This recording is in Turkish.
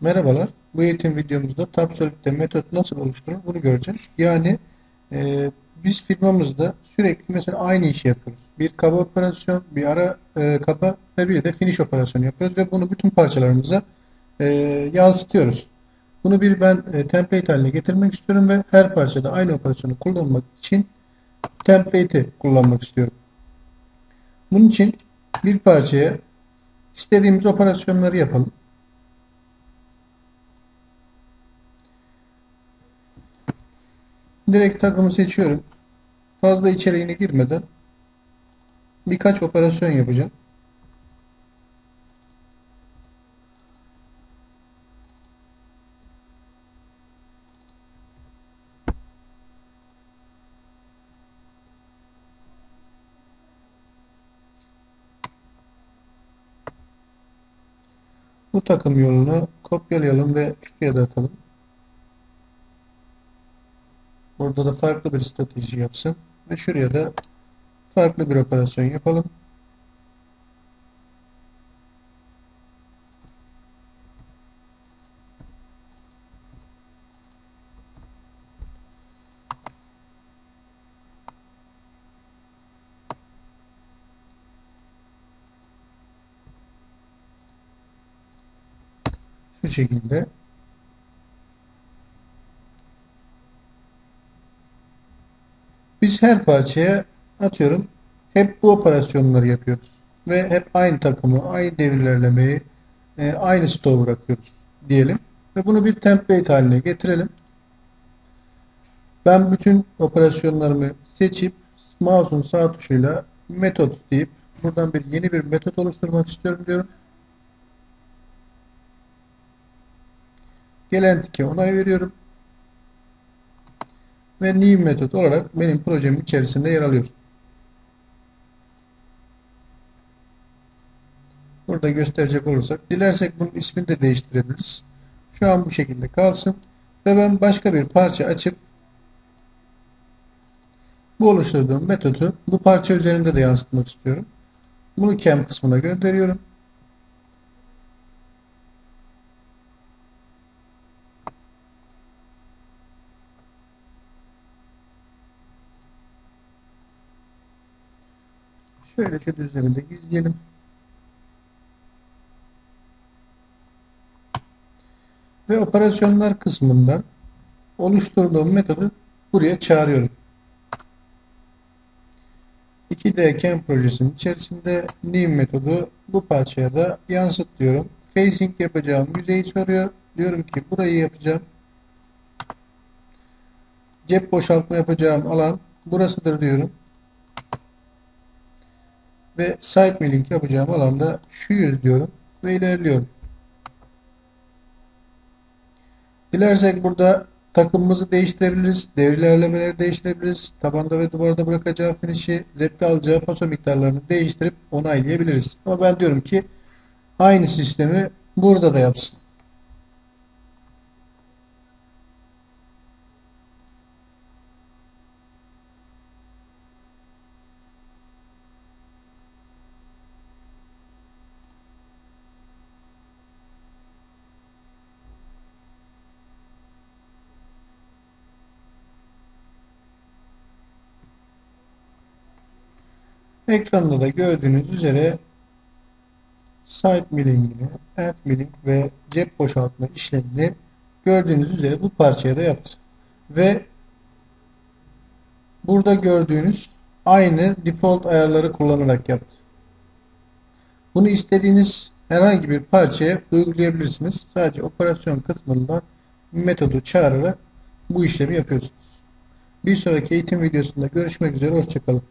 Merhabalar. Bu eğitim videomuzda TabSolid'de metot nasıl oluşturulur bunu göreceğiz. Yani e, biz firmamızda sürekli mesela aynı işi yapıyoruz. Bir kaba operasyon, bir ara e, kaba ve bir de finish operasyonu yapıyoruz ve bunu bütün parçalarımıza e, yansıtıyoruz. Bunu bir ben e, template haline getirmek istiyorum ve her parçada aynı operasyonu kullanmak için template'i kullanmak istiyorum. Bunun için bir parçaya istediğimiz operasyonları yapalım. Direkt takımı seçiyorum. Fazla içeriğine girmeden birkaç operasyon yapacağım. Bu takım yolunu kopyalayalım ve şuraya da atalım. Burada da farklı bir strateji yapsın. Ve şuraya da farklı bir operasyon yapalım. Şu şekilde Biz her parçaya atıyorum hep bu operasyonları yapıyoruz. Ve hep aynı takımı, aynı devirlerlemeyi, e, aynı stoğu bırakıyoruz diyelim. Ve bunu bir template haline getirelim. Ben bütün operasyonlarımı seçip mouse'un sağ tuşuyla metot deyip buradan bir yeni bir metot oluşturmak istiyorum diyorum. Gelen tike onay veriyorum ve new metot olarak benim projemin içerisinde yer alıyor. Burada gösterecek olursak dilersek bunun ismini de değiştirebiliriz. Şu an bu şekilde kalsın ve ben başka bir parça açıp bu oluşturduğum metodu bu parça üzerinde de yansıtmak istiyorum. Bunu cam kısmına gönderiyorum. Şöyle şu düzleminde gizleyelim. Ve operasyonlar kısmından oluşturduğum metodu buraya çağırıyorum. 2D Cam projesinin içerisinde new metodu bu parçaya da yansıt diyorum. Facing yapacağım yüzeyi soruyor. Diyorum ki burayı yapacağım. Cep boşaltma yapacağım alan burasıdır diyorum ve site milling yapacağım alanda şu yüz diyorum ve ilerliyorum. Dilersek burada takımımızı değiştirebiliriz. Devir ilerlemeleri değiştirebiliriz. Tabanda ve duvarda bırakacağı finişi, zepte alacağı paso miktarlarını değiştirip onaylayabiliriz. Ama ben diyorum ki aynı sistemi burada da yapsın. Ekranda da gördüğünüz üzere site millingini, end milling ve cep boşaltma işlemini gördüğünüz üzere bu parçaya da yaptı. Ve burada gördüğünüz aynı default ayarları kullanarak yaptı. Bunu istediğiniz herhangi bir parçaya uygulayabilirsiniz. Sadece operasyon kısmından metodu çağırarak bu işlemi yapıyorsunuz. Bir sonraki eğitim videosunda görüşmek üzere. Hoşçakalın.